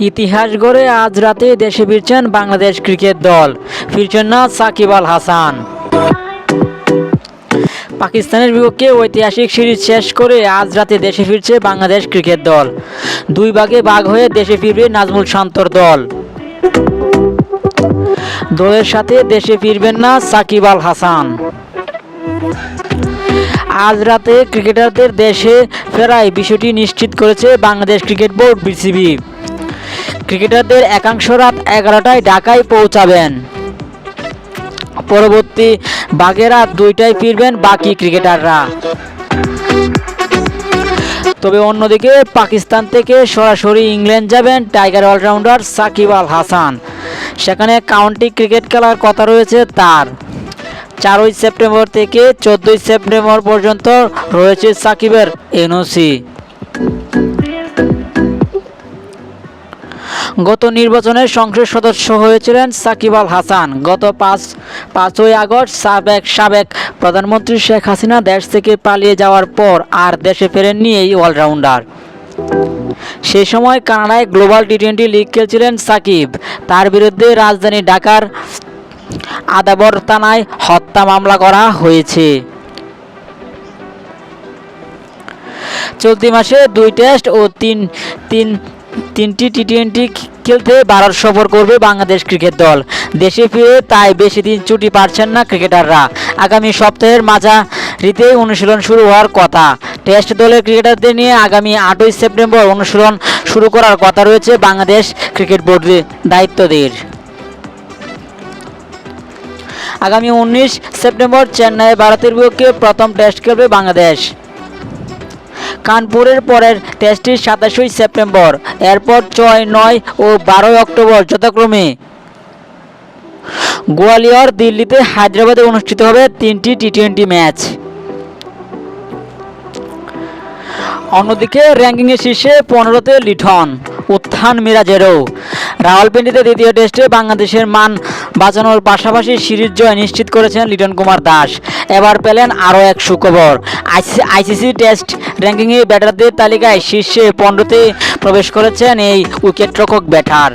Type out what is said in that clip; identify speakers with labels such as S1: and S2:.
S1: ইতিহাস গড়ে আজ রাতে দেশে ফিরছেন বাংলাদেশ ক্রিকেট দল। ফিরছেন না সাকিব আল হাসান। পাকিস্তানের বিপক্ষে ঐতিহাসিক সিরিজ শেষ করে আজ রাতে দেশে ফিরছে বাংলাদেশ ক্রিকেট দল। দুই ভাগে ভাগ হয়ে দেশে ফিরবে নাজমুল শান্তর দল। দলের সাথে দেশে ফিরবেন না সাকিব আল হাসান। আজ রাতে ক্রিকেটারদের দেশে ফেরায় বিষয়টি নিশ্চিত করেছে বাংলাদেশ ক্রিকেট বোর্ড বিসিবি। ক্রিকেটারদের একাংশ রাত এগারোটায় ঢাকায় পৌঁছাবেন। পরবর্তী বাঘে রাত দুইটায় ফিরবেন বাকি ক্রিকেটাররা। তবে অন্যদিকে পাকিস্তান থেকে সরাসরি ইংল্যান্ড যাবেন টাইগার অলরাউন্ডার সাকিব আল হাসান। সেখানে কাউন্টি ক্রিকেট খেলার কথা রয়েছে তার। চারই সেপ্টেম্বর থেকে চোদ্দোই সেপ্টেম্বর পর্যন্ত রয়েছে সাকিবের এনওসি। গত নির্বাচনে সংসদ সদস্য হয়েছিলেন সাকিব আল হাসান। গত পাঁচ, পাঁচই আগস্ট সাবেক সাবেক প্রধানমন্ত্রী শেখ হাসিনা দেশ থেকে পালিয়ে যাওয়ার পর আর দেশে ফেরেননি এই অলরাউন্ডার। সেই সময় কানাডায় গ্লোবাল টি টোয়েন্টি লিগ খেলছিলেন সাকিব। তার বিরুদ্ধে রাজধানী ঢাকার আদাবর থানায় হত্যা মামলা করা হয়েছে। চলতি মাসে দুই টেস্ট ও তিন তিন তিনটি টি টোয়েন্টি খেলতে ভারত সফর করবে বাংলাদেশ ক্রিকেট দল। দেশে ফিরে তাই বেশি দিন ছুটি পাচ্ছেন না ক্রিকেটাররা। আগামী সপ্তাহের মাঝারিতে অনুশীলন শুরু হওয়ার কথা। টেস্ট দলের ক্রিকেটারদের নিয়ে আগামী আটই সেপ্টেম্বর অনুশীলন শুরু করার কথা রয়েছে বাংলাদেশ ক্রিকেট বোর্ডের দায়িত্বদের। আগামী উনিশ সেপ্টেম্বর চেন্নাইয়ে ভারতের বিপক্ষে প্রথম টেস্ট খেলবে বাংলাদেশ। কানপুরের পরের টেস্টটি সাতাশই সেপ্টেম্বর। এরপর ছয়, নয় ও বারোই অক্টোবর যথাক্রমে। গোয়ালিয়র দিল্লিতে হায়দ্রাবাদে অনুষ্ঠিত হবে তিনটি টি টোয়েন্টি ম্যাচ অন্যদিকে র্যাঙ্কিংয়ে শীর্ষে পনেরোতে লিঠন উত্থান মিরাজেরও। রাওয়ালপিন্ডিতে দ্বিতীয় টেস্টে বাংলাদেশের মান বাঁচানোর পাশাপাশি সিরিজ জয় নিশ্চিত করেছেন লিটন কুমার দাস। এবার পেলেন আরও এক সুখবর। আইসিসি টেস্ট র্যাঙ্কিংয়ে ব্যাটারদের তালিকায় শীর্ষে পনেরোতে প্রবেশ করেছেন এই উইকেটরক্ষক ব্যাটার।